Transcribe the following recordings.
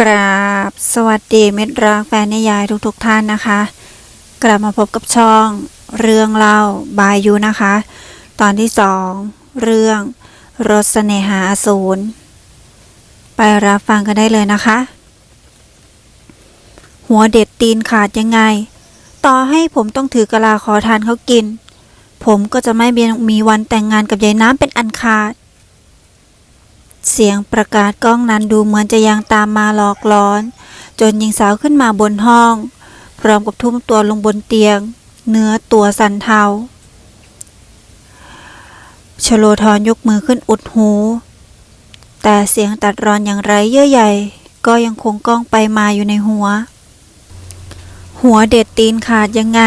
กราบสวัสดีเม็ดรักแฟนนิยายทุกๆทท่านนะคะ กลับมาพบกับช่องเรื่องเล่าบายยูนะคะ ตอนที่สองเรื่องรถเสน่หาอสูรไปรับฟังกันได้เลยนะคะ หัวเด็ดตีนขาดยังไง ต่อให้ผมต้องถือกะลาขอทานเขากิน ผมก็จะไม่มีวันแต่งงานกับยายน้ำเป็นอันขาด เสียงประกาศกล้องนั้นดูเหมือนจะยังตามมาหลอกล้อน จนหญิงสาวขึ้นมาบนห้อง พร้อมกับทุ่มตัวลงบนเตียง เนื้อตัวสั่นเทาชโลทอนยกมือขึ้นอุดหู แต่เสียงตัดรอนอย่างไรเยื่อใหญ่ ก็ยังคงก้องไปมาอยู่ในหัว หัวเด็ดตีนขาดยังไง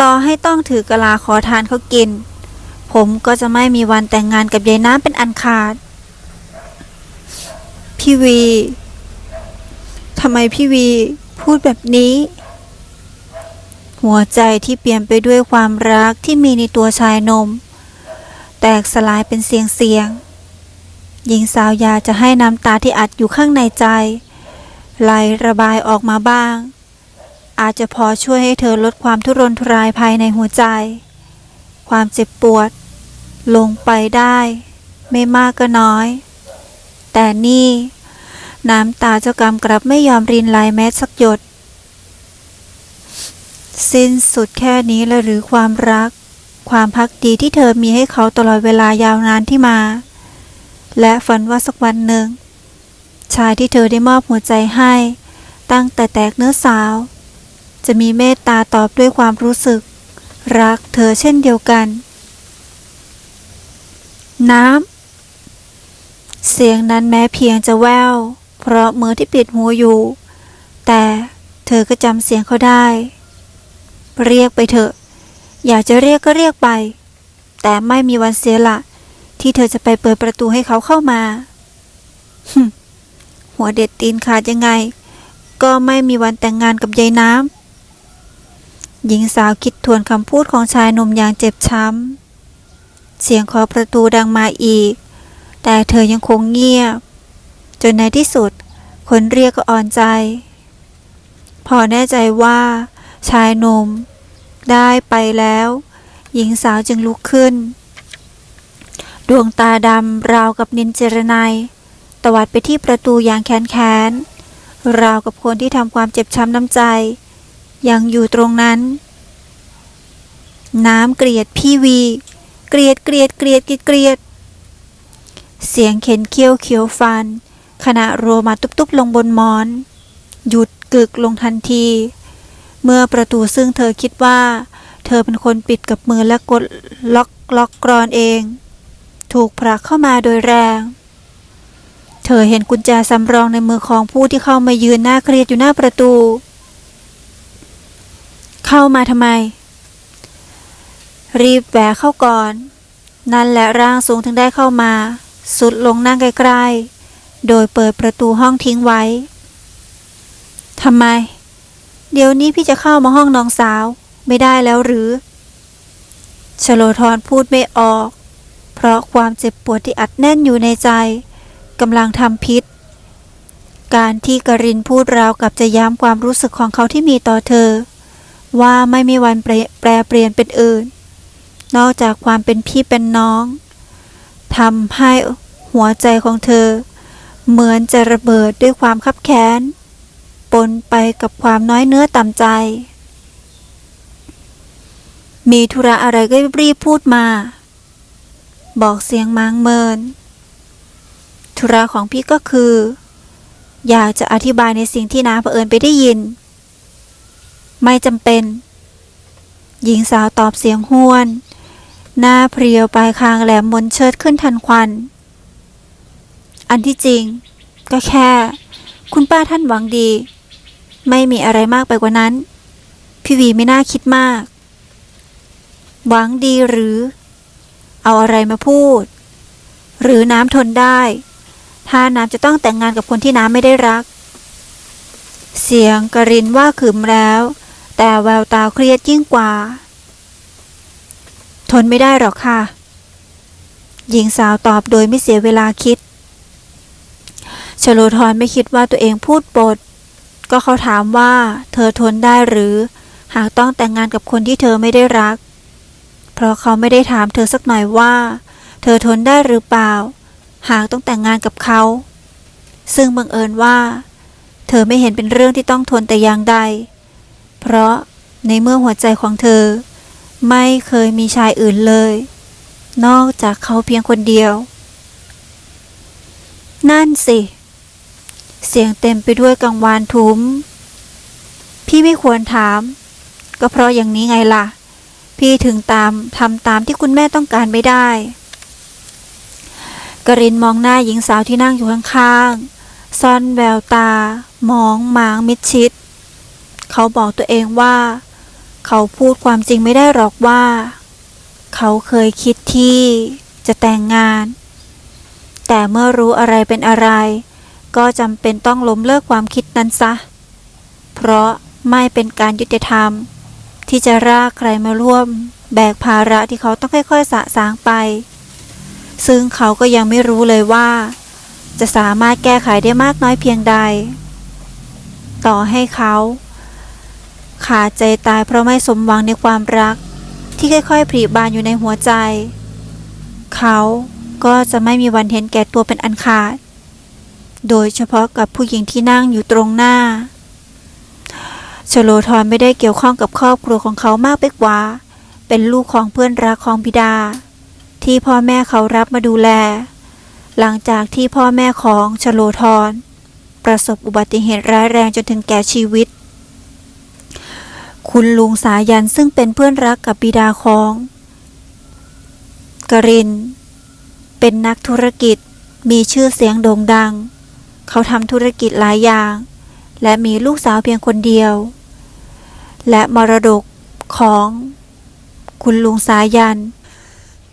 ต่อให้ต้องถือกะลาขอทานเขากิน ผมก็จะไม่มีวันแต่งงานกับยายน้ำเป็นอันขาด พี่วีทำไมพี่วีพูดแบบนี้ หัวใจที่เปลี่ยนไปด้วยความรักที่มีในตัวชายนม แตกสลายเป็นเสียงเสียง หญิงสาวยาจะให้น้ำตาที่อัดอยู่ข้างในใจไหลระบายออกมาบ้าง อาจจะพอช่วยให้เธอลดความทุรนทุรายภายในหัวใจ ความเจ็บปวด ลงไปได้ ไม่มากก็น้อย แต่นี่ น้ำตาเจ้ากรรมกลับไม่ยอมรินไหลแม้สักหยด สิ้นสุดแค่นี้แล้วหรือความรัก ความพักดีที่เธอมีให้เขาตลอดเวลายาวนานที่มา และฝันว่าสักวันหนึ่ง ชายที่เธอได้มอบหัวใจให้ ตั้งแต่แตกเนื้อสาว จะมีเมตตาตอบด้วยความรู้สึก รักเธอเช่นเดียวกัน น้ำเสียงนั้นแม้เพียงจะแวว เพราะมือที่ปิดหูอยู่ แต่เธอก็จำเสียงเขาได้ เรียกไปเถอะ อยากจะเรียกก็เรียกไป แต่ไม่มีวันเสียละ ที่เธอจะไปเปิดประตูให้เขาเข้ามาหัวเด็ดตีนขาดยังไง ก็ไม่มีวันแต่งงานกับยายน้ำหญิงสาวคิดทวนคำพูดของชายหนุ่มอย่างเจ็บช้ำเสียงเคาะประตูดังมาอีก แต่เธอยังคงเงียบ จนในที่สุด คนเรียกก็อ่อนใจ พอแน่ใจว่า ชายหนุ่มได้ไปแล้ว หญิงสาวจึงลุกขึ้น ดวงตาดำราวกับนินเจรไนยตวัดไปที่ประตูอย่างแค้นแค้นราวกับคนที่ทำความเจ็บช้ำน้ำใจ ยังอยู่ตรงนั้น น้ำเกลียดพี่วี เกลียดเกลียดเกลียดเกลียดเกลียดเสียงเข็นเคี้ยวเขียวฟัน ขณะโรมาตุบๆลงบนมอน หยุดกึกลงทันที เมื่อประตูซึ่งเธอคิดว่า เธอเป็นคนปิดกับมือและกดล็อกล็อกกรอนเอง ถูกผลักเข้ามาโดยแรง เธอเห็นกุญแจสำรองในมือของผู้ที่เข้ามายืนหน้าเครียดอยู่หน้าประตู เข้ามาทำไม รีบแหวเข้าก่อน นั่นแหละร่างสูงถึงได้เข้ามา สุดลงนั่งใกล้ๆ โดยเปิดประตูห้องทิ้งไว้ทำไม เดี๋ยวนี้พี่จะเข้ามาห้องน้องสาว ไม่ได้แล้วหรือชโลธรพูดไม่ออก เพราะความเจ็บปวดที่อัดแน่นอยู่ในใจกำลังทำพิษ การที่กรินพูดราวกับจะย้ำความรู้สึกของเขาที่มีต่อเธอ ว่าไม่มีวันแปรแปรเปลี่ยนเป็นอื่น นอกจากความเป็นพี่เป็นน้องทำให้หัวใจของเธอ เหมือนจะระเบิดด้วยความคับแค้น ปนไปกับความน้อยเนื้อต่ำใจ มีธุระอะไรก็รีบพูดมา บอกเสียงมางเมิน ธุระของพี่ก็คือ อยากจะอธิบายในสิ่งที่น้าเผอิญไปได้ยิน ไม่จำเป็น หญิงสาวตอบเสียงห้วน หน้าเพรียวปลายคางแหลมมนเชิดขึ้นทันควัน อันที่จริง ก็แค่ คุณป้าท่านหวังดี ไม่มีอะไรมากไปกว่านั้น พี่วีไม่น่าคิดมาก หวังดีหรือ เอาอะไรมาพูด หรือน้ำทนได้ ถ้าน้ำจะต้องแต่งงานกับคนที่น้ำไม่ได้รัก เสียงกรินว่าขึมแล้ว แต่แววตาเครียดยิ่งกว่า ทนไม่ได้หรอกค่ะหญิงสาวตอบโดยไม่เสียเวลาคิด โลธรไม่คิดว่าตัวเองพูดปด ก็เขาถามว่า เธอทนได้หรือ หากต้องแต่งงานกับคนที่เธอไม่ได้รัก เพราะเขาไม่ได้ถามเธอสักหน่อยว่า เธอทนได้หรือเปล่า หากต้องแต่งงานกับเขา ซึ่งบังเอิญว่า เธอไม่เห็นเป็นเรื่องที่ต้องทนแต่อย่างใด เพราะในเมื่อหัวใจของเธอ ไม่เคยมีชายอื่นเลย นอกจากเขาเพียงคนเดียว นั่นสิ เสียงเต็มไปด้วยกังวานทุ้ม พี่ไม่ควรถาม ก็เพราะอย่างนี้ไงล่ะ พี่ถึงตามทำตามที่คุณแม่ต้องการไม่ได้ กรินมองหน้าหญิงสาวที่นั่งอยู่ข้างๆ ซ่อนแววตา มองหมางมิดชิด เขาบอกตัวเองว่า เขาพูดความจริงไม่ได้หรอกว่า เขาเคยคิดที่จะแต่งงาน แต่เมื่อรู้อะไรเป็นอะไร ก็จำเป็นต้องล้มเลิกความคิดนั้นซะ เพราะไม่เป็นการยุติธรรม ที่จะรากใครมาร่วม แบกภาระที่เขาต้องค่อยๆสะสางไป ซึ่งเขาก็ยังไม่รู้เลยว่า จะสามารถแก้ไขได้มากน้อยเพียงใด ต่อให้เขา ขาดใจตายเพราะไม่สมหวังในความรัก ที่ค่อยๆผลิบานอยู่ในหัวใจ เขาก็จะไม่มีวันเห็นแก่ตัวเป็นอันขาด โดยเฉพาะกับผู้หญิงที่นั่งอยู่ตรงหน้าชโลธรไม่ได้เกี่ยวข้องกับครอบครัวของเขามากไปกว่า เป็นลูกของเพื่อนรักของบิดา ที่พ่อแม่เขารับมาดูแล หลังจากที่พ่อแม่ของชโลธรประสบอุบัติเหตุร้ายแรงจนถึงแก่ชีวิต คุณลุงสายันซึ่งเป็นเพื่อนรักกับบิดาของกริน เป็นนักธุรกิจมีชื่อเสียงโด่งดัง เขาทำธุรกิจหลายอย่าง และมีลูกสาวเพียงคนเดียว และมรดกของคุณลุงสายัน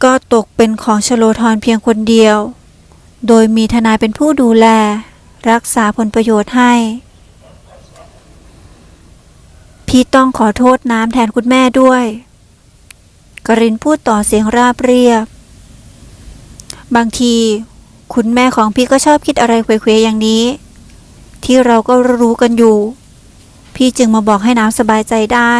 ก็ตกเป็นของชโลธรเพียงคนเดียว โดยมีทนายเป็นผู้ดูแล รักษาผลประโยชน์ให้ พี่ต้องขอโทษน้ำแทนคุณแม่ด้วยกรินพูดต่อเสียงราบเรียบ บางที คุณแม่ของพี่ก็ชอบคิดอะไรเควๆอย่างนี้ ที่เราก็รู้กันอยู่ พี่จึงมาบอกให้น้ำสบายใจได้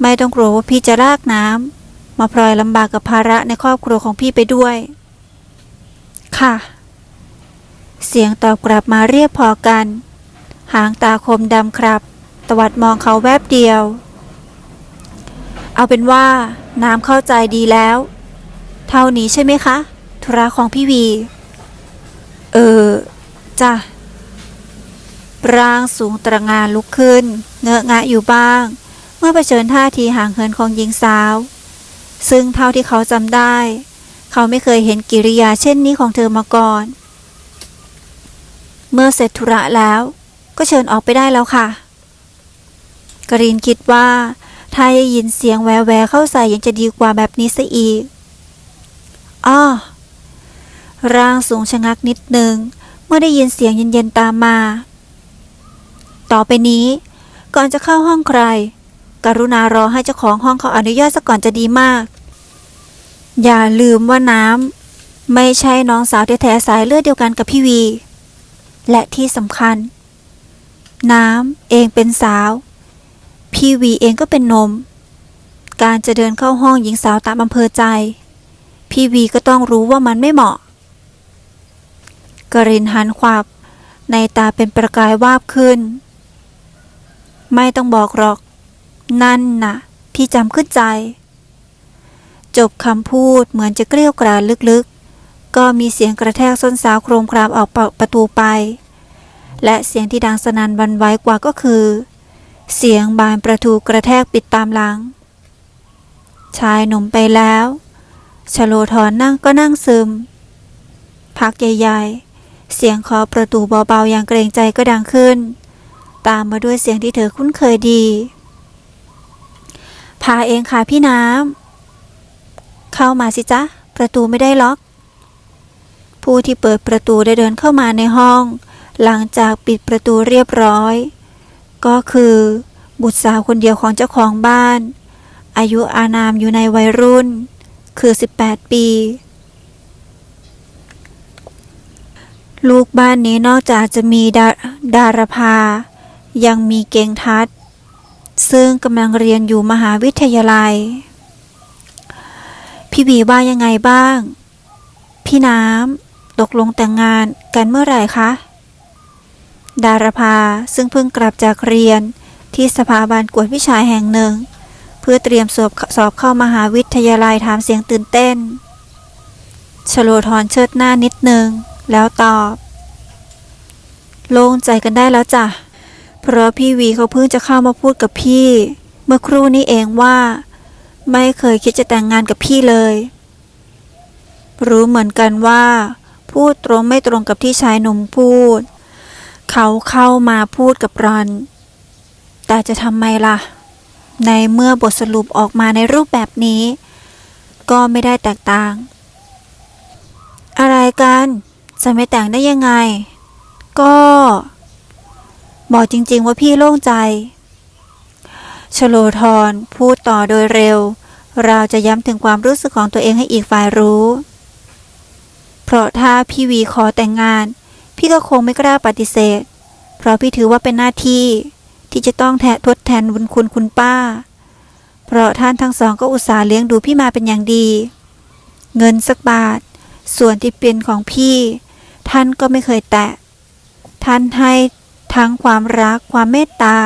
ไม่ต้องกลัวว่าพี่จะลากน้ำมาพลอยลำบากกับภาระในครอบครัวของพี่ไปด้วย ค่ะ เสียงตอบกลับมาเรียบพอกัน หางตาคมดำครับ ตวัดมองเขาแวบเดียว เอาเป็นว่า น้ำเข้าใจดีแล้ว เท่านี้ใช่ไหมคะ ธุระของพี่วี เออจ้ะร่างสูงตระงานลุกขึ้น เงอะงะอยู่บ้าง เมื่อเผชิญท่าทีห่างเหินของหญิงสาว ซึ่งเท่าที่เขาจำได้ เขาไม่เคยเห็นกิริยาเช่นนี้ของเธอมาก่อน เมื่อเสร็จธุระแล้วก็เชิญออกไปได้แล้วค่ะ กรีนคิดว่า ถ้าได้ยินเสียงแววแวเข้าใส่ยังจะดีกว่าแบบนี้ซะอีกอ้อ ร่างสูงชะงักนิดหนึ่งเมื่อได้ยินเสียงเย็นๆตามมา ต่อไปนี้ ก่อนจะเข้าห้องใคร กรุณารอให้เจ้าของห้องเขาอนุญาตซะก่อนจะดีมาก อย่าลืมว่าน้ำไม่ใช่น้องสาวแท้ๆสายเลือดเดียวกันกับพี่วี และที่สำคัญ น้ำเองเป็นสาว พี่วีเองก็เป็นนม การจะเดินเข้าห้องหญิงสาวตามอำเภอใจ พี่วีก็ต้องรู้ว่ามันไม่เหมาะ กรินหันขวับ ในตาเป็นประกายวาบขึ้น ไม่ต้องบอกหรอก นั่นน่ะ พี่จำขึ้นใจ จบคำพูดเหมือนจะเกลี้ยวกราดลึกๆ ก็มีเสียงกระแทกส้นสาวโครมครามออกประตูไป และเสียงที่ดังสนั่นวันไหวกว่าก็คือ เสียงบานประตูกระแทกปิดตามหลัง ชายหนุ่มไปแล้วชโลธรนั่งก็นั่งซึม พักใหญ่ๆ เสียงเคาะประตูเบาๆอย่างเกรงใจก็ดังขึ้น ตามมาด้วยเสียงที่เธอคุ้นเคยดี พาเองค่ะพี่น้ำ เข้ามาสิจ๊ะ ประตูไม่ได้ล็อก ผู้ที่เปิดประตูได้เดินเข้ามาในห้อง หลังจากปิดประตูเรียบร้อย ก็คือ บุตรสาวคนเดียวของเจ้าของบ้าน อายุอานามอยู่ในวัยรุ่น คือ 18 ปี ลูกบ้านนี้นอกจากจะมีดาดารภายังมีเก่งทัศซึ่งกำลังเรียนอยู่มหาวิทยาลัย พี่บีว่ายังไงบ้าง พี่น้ำตกลงแต่งงานกันเมื่อไหร่คะ ดารภาซึ่งเพิ่งกลับจากเรียนที่สถาบันกวดวิชาแห่งหนึ่ง เพื่อเตรียมสอบสอบเข้ามหาวิทยาลัยถามเสียงตื่นเต้น ชโลธรเชิดหน้านิดนึง แล้วตอบ โล่งใจกันได้แล้วจ้ะ เพราะพี่วีเขาเพิ่งจะเข้ามาพูดกับพี่ เมื่อครู่นี้เองว่า ไม่เคยคิดจะแต่งงานกับพี่เลย รู้เหมือนกันว่า พูดตรงไม่ตรงกับที่ชายหนุ่มพูด เขาเข้ามาพูดกับรอน แต่จะทำไมล่ะ ในเมื่อบทสรุปออกมาในรูปแบบนี้ ก็ไม่ได้แตกต่าง อะไรกัน จะไม่แต่งได้ยังไง ก็บอกจริงๆว่าพี่โล่งใจ ชโลธรพูดต่อโดยเร็ว เราจะย้ำถึงความรู้สึกของตัวเองให้อีกฝ่ายรู้ เพราะถ้าพี่วีขอแต่งงาน พี่ก็คงไม่กล้าปฏิเสธ เพราะพี่ถือว่าเป็นหน้าที่ที่จะต้องแทนทดแทนบุญคุณคุณป้า เพราะท่านทั้งสองก็อุตส่าห์เลี้ยงดูพี่มาเป็นอย่างดี เงินสักบาท ส่วนที่เป็นของพี่ ท่านก็ไม่เคยแตะ ท่านให้ทั้งความรักความเมตตา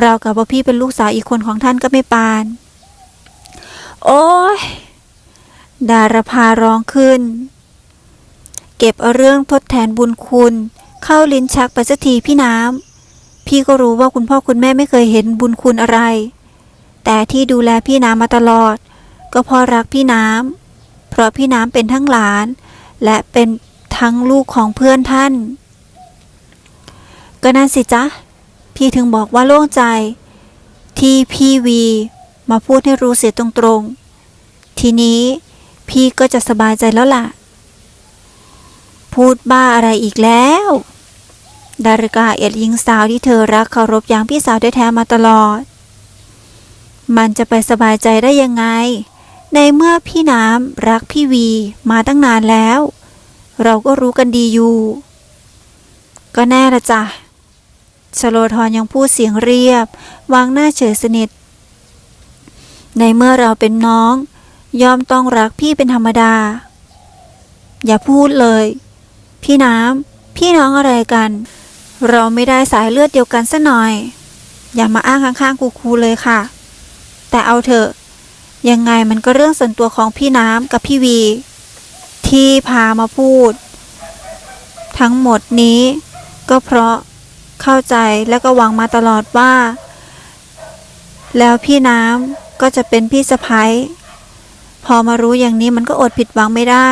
เรากับว่าพี่เป็นลูกสาวอีกคนของท่านก็ไม่ปาน โอ้ย ดารภาร้องขึ้น เก็บเอาเรื่องทดแทนบุญคุณ เข้าลิ้นชักไปสักทีพี่น้ำ พี่ก็รู้ว่าคุณพ่อคุณแม่ไม่เคยเห็นบุญคุณอะไร แต่ที่ดูแลพี่น้ำมาตลอด ก็เพราะรักพี่น้ำ เพราะพี่น้ำเป็นทั้งหลาน และเป็น ทั้งลูกของเพื่อนท่าน ก็นั่นสิจ๊ะ พี่ถึงบอกว่าโล่งใจ ที่พี่วีมาพูดให้รู้เสียตรงๆ ทีนี้พี่ก็จะสบายใจแล้วล่ะ พูดบ้าอะไรอีกแล้ว ดาริกาเอียดหญิงสาวที่เธอรักเคารพอย่างพี่สาวแท้ๆมาตลอด มันจะไปสบายใจได้ยังไง ในเมื่อพี่น้ำรักพี่วีมาตั้งนานแล้ว เราก็รู้กันดีอยู่ ก็แน่ละจ้ะชโลธรยังพูดเสียงเรียบ วางหน้าเฉยสนิท ในเมื่อเราเป็นน้อง ยอมต้องรักพี่เป็นธรรมดา อย่าพูดเลย พี่น้ำ พี่น้องอะไรกัน เราไม่ได้สายเลือดเดียวกันซะหน่อย อย่ามาอ้างข้างๆกูๆเลยค่ะ แต่เอาเถอะ ยังไงมันก็เรื่องส่วนตัวของพี่น้ำกับพี่วี ที่พามาพูด ทั้งหมดนี้ก็เพราะเข้าใจและก็หวังมาตลอดว่า แล้วพี่น้ำก็จะเป็นพี่สะพ้ยพอมารู้อย่างนี้มันก็อดผิดหวังไม่ได้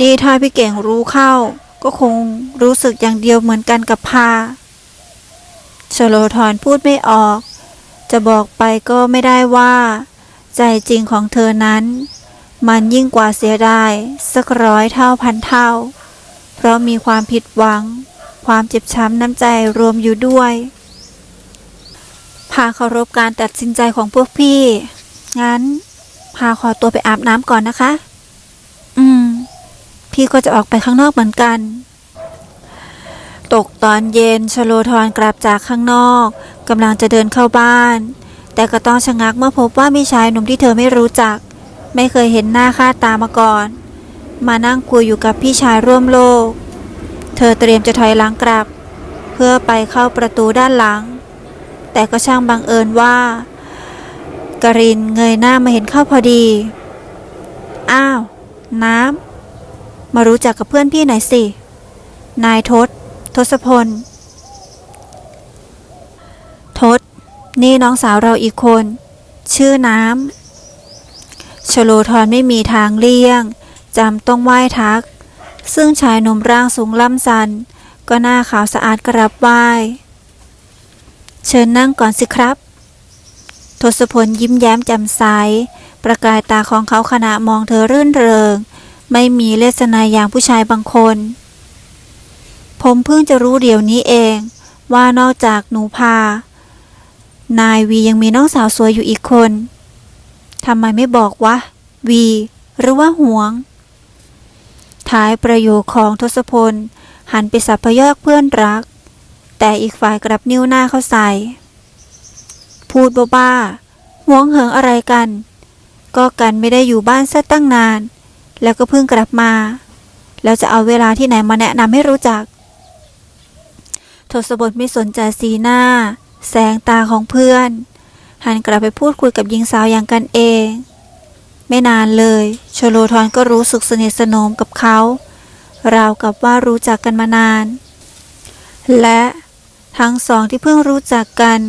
นี่ถ้าพี่เก่งรู้เข้า ก็คงรู้สึกอย่างเดียวเหมือนกันกับพาชโลธรพูดไม่ออก จะบอกไปก็ไม่ได้ว่า ใจจริงของเธอนั้น มันยิ่งกว่าเสียดายสักร้อยเท่าพันเท่า เพราะมีความผิดหวัง ความเจ็บช้ำน้ำใจรวมอยู่ด้วยพาเคารพการตัดสินใจของพวกพี่ งั้น พาขอตัวไปอาบน้ำก่อนนะคะ อืม พี่ก็จะออกไปข้างนอกเหมือนกัน ตกตอนเย็นชโลธรกลับจากข้างนอกกำลังจะเดินเข้าบ้าน แต่ก็ต้องชะงักเมื่อพบว่ามีชายหนุ่มที่เธอไม่รู้จัก ไม่เคยเห็นหน้าค่าตามาก่อน มานั่งคุยอยู่กับพี่ชายร่วมโลก เธอเตรียมจะถอยหลังกลับ เพื่อไปเข้าประตูด้านหลัง แต่ก็ช่างบังเอิญว่ากรินเงยหน้ามาเห็นเข้าพอดี อ้าว น้ำ มารู้จักกับเพื่อนพี่หน่อยสิ นายทศ ทศพล ทศ นี่น้องสาวเราอีกคน ชื่อน้ำ ชโลธรไม่มีทางเลี่ยง จำต้องไหว้ทัก ซึ่งชายหนุ่มร่างสูงล่ำสัน ก็หน้าขาวสะอาดกรับไหว้ เชิญนั่งก่อนสิครับ ทศพลยิ้มแย้มแจ่มใส ประกายตาของเขาขณะมองเธอรื่นเริง ไม่มีเลสนายอย่างผู้ชายบางคน ผมเพิ่งจะรู้เดี๋ยวนี้เอง ว่านอกจากหนูพา นายวียังมีน้องสาวสวยอยู่อีกคน ทำไมไม่บอกวะ วี หรือว่าห่วง ท้ายประโยคของทศพล หันไปสับพยอกเพื่อนรัก แต่อีกฝ่ายกลับนิ้วหน้าเข้าใส่ พูดบ้าๆห่วงเหิงอะไรกัน ก็กันไม่ได้อยู่บ้านซะตั้งนาน แล้วก็เพิ่งกลับมา แล้วจะเอาเวลาที่ไหนมาแนะนำให้รู้จัก ทศพลไม่สนใจสีหน้า แสงตาของเพื่อน หันกลับไปพูดคุยกับหญิงสาวอย่างกันเอง ไม่นานเลยชโลธรก็รู้สึกสนิทสนมกับเขา ราวกับว่ารู้จักกันมานาน และทั้งสองที่เพิ่งรู้จักกัน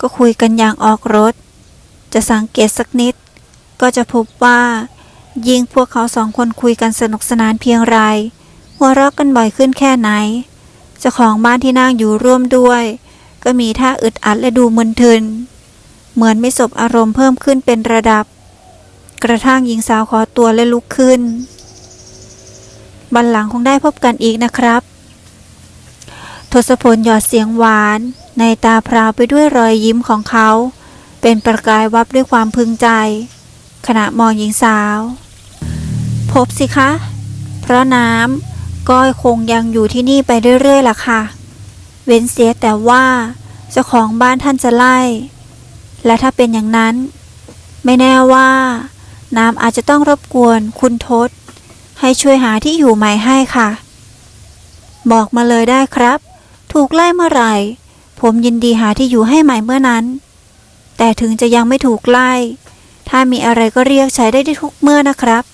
ก็คุยกันอย่างออกรถ จะสังเกตสักนิด ก็จะพบว่า ยิ่งพวกเขาสองคนคุยกันสนุกสนานเพียงไรหัวเราะกันบ่อยขึ้นแค่ไหนเจ้าของบ้านที่นั่งอยู่ร่วมด้วย ก็มีท่าอึดอัดและดูมึนทึน เหมือนไม่สบอารมณ์เพิ่มขึ้นเป็นระดับ กระทั่งหญิงสาวขอตัวและลุกขึ้น บันหลังคงได้พบกันอีกนะครับ ทศพลหยอดเสียงหวาน ในตาพราวไปด้วยรอยยิ้มของเขา เป็นประกายวับด้วยความพึงใจ ขณะมองหญิงสาว พบสิคะ เพราะน้ำก้อยคงยังอยู่ที่นี่ไปเรื่อยๆล่ะค่ะ เว้นเสียแต่ว่าเจ้าของบ้านท่านจะไล่ และถ้าเป็นอย่างนั้น ไม่แน่ว่า น้ำอาจจะต้องรบกวนคุณทศ ให้ช่วยหาที่อยู่ใหม่ให้ค่ะ บอกมาเลยได้ครับ ถูกไล่เมื่อไหร่ ผมยินดีหาที่อยู่ให้ใหม่เมื่อนั้น แต่ถึงจะยังไม่ถูกไล่ ถ้ามีอะไรก็เรียกใช้ได้ทุกเมื่อนะครับ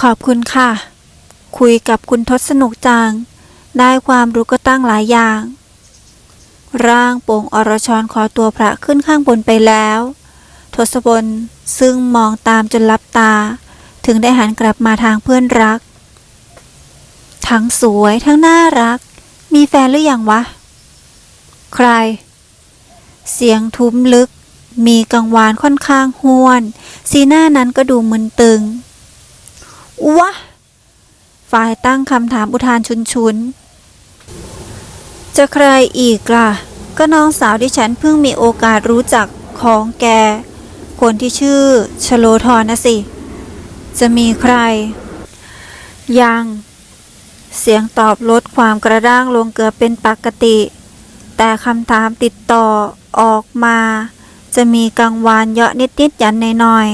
ขอบคุณค่ะ คุยกับคุณทศสนุกจัง ได้ความรู้ก็ตั้งหลายอย่าง ร่างโป่งอรชรขอตัวพระขึ้นข้างบนไปแล้ว ทศพลซึ่งมองตามจนลับตา ถึงได้หันกลับมาทางเพื่อนรัก ทั้งสวยทั้งน่ารัก มีแฟนหรือยังวะ ใคร เสียงทุ้มลึก มีกังวานค่อนข้างห้วน สีหน้านั้นก็ดูมึนตึง วะ ฝ่ายตั้งคำถามอุทานชุนชุน จะใครอีกล่ะ ก็น้องสาวที่ฉันเพิ่งมีโอกาสรู้จักของแก คนที่ชื่อชโลธรนะสิ จะมีใคร ยัง เสียงตอบลดความกระด้างลงเกือบเป็นปกติ แต่คำถามติดต่อออกมา จะมีกังวานเยาะนิดๆยันหน่อย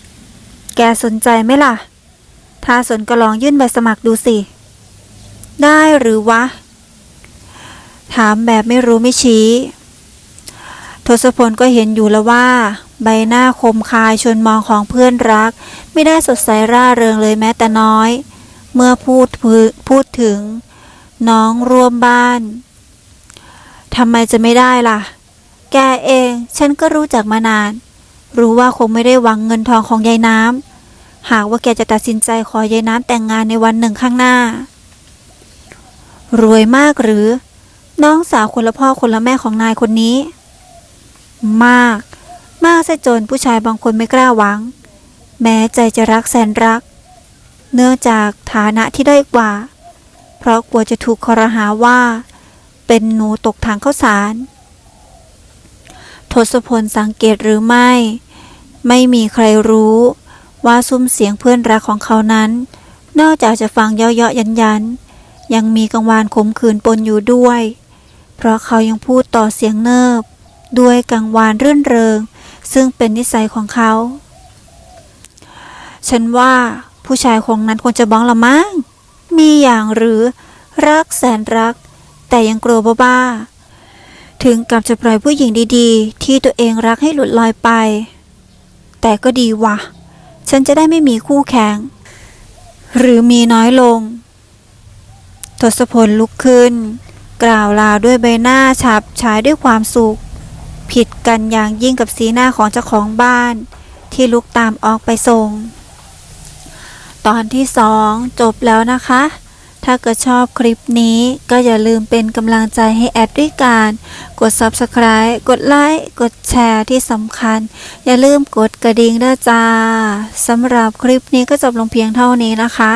ๆแกสนใจไหมล่ะ ถ้าสนก็ลองยื่นใบสมัครดูสิ ได้หรือวะ ถามแบบไม่รู้ไม่ชี้ ทศพลก็เห็นอยู่แล้วว่า ใบหน้าคมคายชวนมองของเพื่อนรัก ไม่ได้สดใสร่าเริงเลยแม้แต่น้อย เมื่อพูดพูดถึง น้องร่วมบ้านทำไมจะไม่ได้ล่ะ แกเองฉันก็รู้จักมานาน รู้ว่าคงไม่ได้หวังเงินทองของยายน้ำ หากว่าแกจะตัดสินใจขอยายน้ำแต่งงานในวันหนึ่งข้างหน้า รวยมากหรือ น้องสาวคนละพ่อคนละแม่ของนายคนนี้ มาก มากซะจนผู้ชายบางคนไม่กล้าหวัง แม้ใจจะรักแสนรัก เนื่องจากฐานะที่ได้กว่า เพราะกลัวจะถูกคอรหาว่า เป็นหนูตกทางข้าวสารทศพลสังเกตหรือไม่ ไม่มีใครรู้ว่าซุ้มเสียงเพื่อนรักของเขานั้น นอกจากจะฟังเยาะๆยันยันยังมีกังวานขมขืนปนอยู่ด้วย เพราะเขายังพูดต่อเสียงเนิบ ด้วยกังวานรื่นเริง ซึ่งเป็นนิสัยของเขา ฉันว่าผู้ชายคงนั้นควรจะบ้องละมั้ง มีอย่างหรือรักแสนรัก แต่ยังกลัวบ้าๆถึงกับจะปล่อยผู้หญิงดีๆ ที่ตัวเองรักให้หลุดลอยไป แต่ก็ดีวะฉันจะได้ไม่มีคู่แข่ง หรือมีน้อยลงทศพลลุกขึ้น กล่าวลาด้วยใบหน้าฉับฉายด้วยความสุข ผิดกันอย่างยิ่งกับสีหน้าของเจ้าของบ้าน ที่ลุกตามออกไปส่ง ตอนที่สองจบแล้วนะคะ ถ้าเกิดชอบคลิปนี้ก็อย่าลืมเป็นกำลังใจให้แอดด้วยการ กด Subscribe กดไลค์กดแชร์ที่สำคัญ อย่าลืมกดกระดิ่งด้วยจ้าสำหรับคลิปนี้ก็จบลงเพียงเท่านี้นะคะ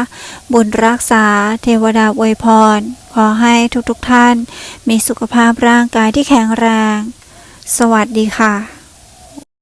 บุญรักษาเทวดาอวยพร ขอให้ทุกๆทท่านมีสุขภาพร่างกายที่แข็งแรง สวัสดีค่ะ